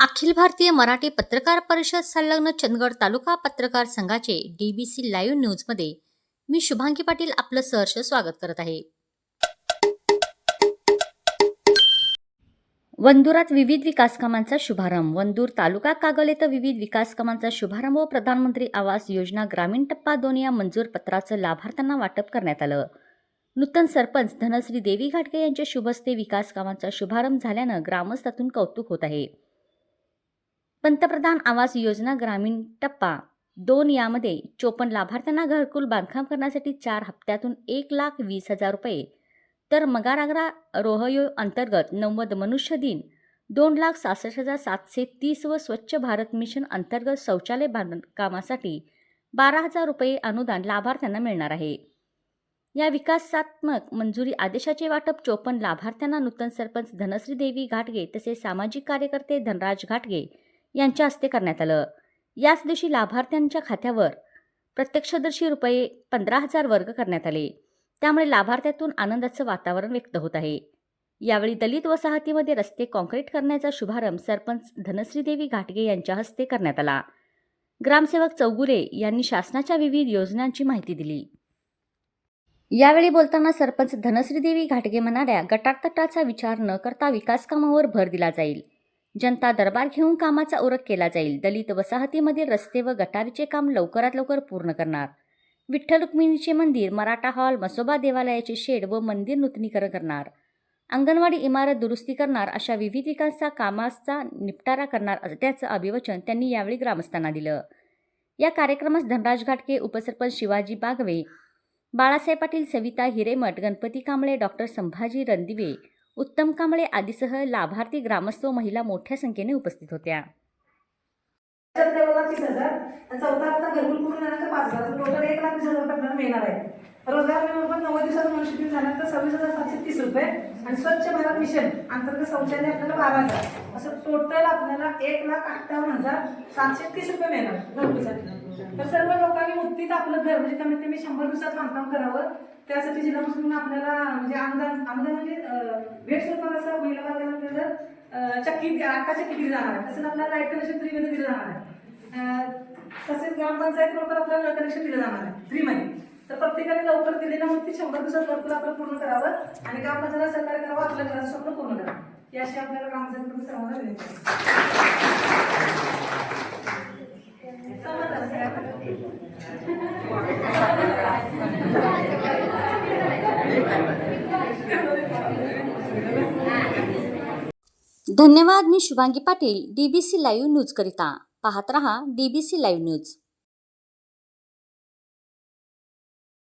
अखिल भारतीय मराठी पत्रकार परिषद संलग्न चंदगड तालुका पत्रकार संघाचे डीबीसी लाईव्ह न्यूजमध्ये मी शुभांगी पाटील आपलं सहर्ष स्वागत करत आहे. वंदुरात विविध विकास कामांचा शुभारंभ. वंदूर तालुका कागल येथे विविध विकास कामांचा शुभारंभ व प्रधानमंत्री आवास योजना ग्रामीण टप्पा दोन या मंजूर पत्राचं लाभार्थ्यांना वाटप करण्यात आलं. नूतन सरपंच धनश्री देवी घाटगे यांच्या शुभस्ते विकास कामांचा शुभारंभ झाल्यानं ग्रामस्थातून कौतुक होत आहे. पंतप्रधान आवास योजना ग्रामीण टप्पा. दोन यामध्ये चोपन्न लाभार्थ्यांना घरकुल बांधकाम करण्यासाठी चार हप्त्यातून एक लाख वीस हजार रुपये. तर मगारागरा रोहयो अंतर्गत नव्वद मनुष्य दिन. दोन लाख सहासष्ट हजार सातशे तीस व स्वच्छ भारत मिशन अंतर्गत शौचालय बांधकामासाठी बारा हजार रुपये अनुदान लाभार्थ्यांना मिळणार आहे. या विकासात्मक मंजुरी आदेशाचे वाटप चोपन्न लाभार्थ्यांना नूतन सरपंच धनश्री देवी घाटगे तसेच सामाजिक कार्यकर्ते धनराज घाटगे यांच्या हस्ते करण्यात आलं. याच दिवशी लाभार्थ्यांच्या खात्यावर प्रत्यक्षदर्शी रुपये पंधरा हजार वर्ग करण्यात आले. त्यामुळे लाभार्थ्यातून आनंदाचं वातावरण व्यक्त होत आहे. यावेळी दलित वसाहतीमध्ये रस्ते कॉन्क्रीट करण्याचा शुभारंभ सरपंच धनश्रीदेवी घाटगे यांच्या हस्ते करण्यात आला. ग्रामसेवक चौगुले यांनी शासनाच्या विविध योजनांची माहिती दिली. यावेळी बोलताना सरपंच धनश्रीदेवी घाटगे म्हणाल्या गटातटाचा विचार न करता विकासकामावर भर दिला जाईल. जनता दरबार घेऊन कामाचा उरक केला जाईल. दलित वसाहतीमधील रस्ते व गटारीचे काम लवकरात लवकर पूर्ण करणार. विठ्ठल रुक्मिणीचे मंदिर मराठा हॉल मसोबा देवालयाचे शेड व मंदिर नूतनीकरण करणार. अंगणवाडी इमारत दुरुस्ती करणार अशा विविध विकासा कामाचा निपटारा करणार असल्याचं अभिवचन त्यांनी यावेळी ग्रामस्थांना दिलं. या कार्यक्रमास धनराज घाटके उपसरपंच शिवाजी बागवे बाळासाहेब पाटील सविता हिरेमठ गणपती कांबळे डॉक्टर संभाजी रणदिवे उत्तम कांबळे आदीसह लाभार्थी ग्रामस्थ महिला मोठ्या संख्येने उपस्थित होत्या. त्याच्यात तेवढा चौथा घरकुल पूर्ण झाल्यानंतर पाच लाख टोटल एक लाख वीस हजार मिळणार आहे रोजगार मिळून पण नव्वद दिवसात मनुष्य दिन झाल्यानंतर सव्वीस हजार सातशे तीस रुपये आणि स्वच्छ भारत मिशन अंतर्गत शौचालय आपल्याला बारा हजार. असं टोटल आपल्याला एक लाख अठ्ठावन्न हजार सातशे तीस रुपये मिळणार तर सर्व लोकांनी मुक्तीत आपलं घर म्हणजे कमीत कमी शंभर दिवसात बांधकाम करावं. त्यासाठी जिल्हा मुस्लिम आपल्याला म्हणजे अनुदान अनुदान म्हणजे वेट भेट स्वरूपात असं महिला वर्गाला चक्की आका चक्की दिली जाणार आहे? तसंच आपल्याला लाइट कनेक्शन फ्रीमध्ये दिलं जाणार आहे. तसेच ग्रामपंचायत बरोबर आपल्याला कनेक्शन दिलं जाणार आहे. फ्रीमध्ये तर प्रत्येकाने लवकर दिले ना मग ते शंभर दिवसात भरपूर आपलं पूर्ण करावं. आणि ग्रामपंचायतला सहकार्य करावं आपल्या घराचं स्वप्न पूर्ण करावं. याशी आपल्याला ग्रामपंचायतकडून सर्वांना विनंती धन्यवाद मी Shubhangi Patil DBC live news करिता. पाहत रहा डीबीसी लाईव्ह न्यूज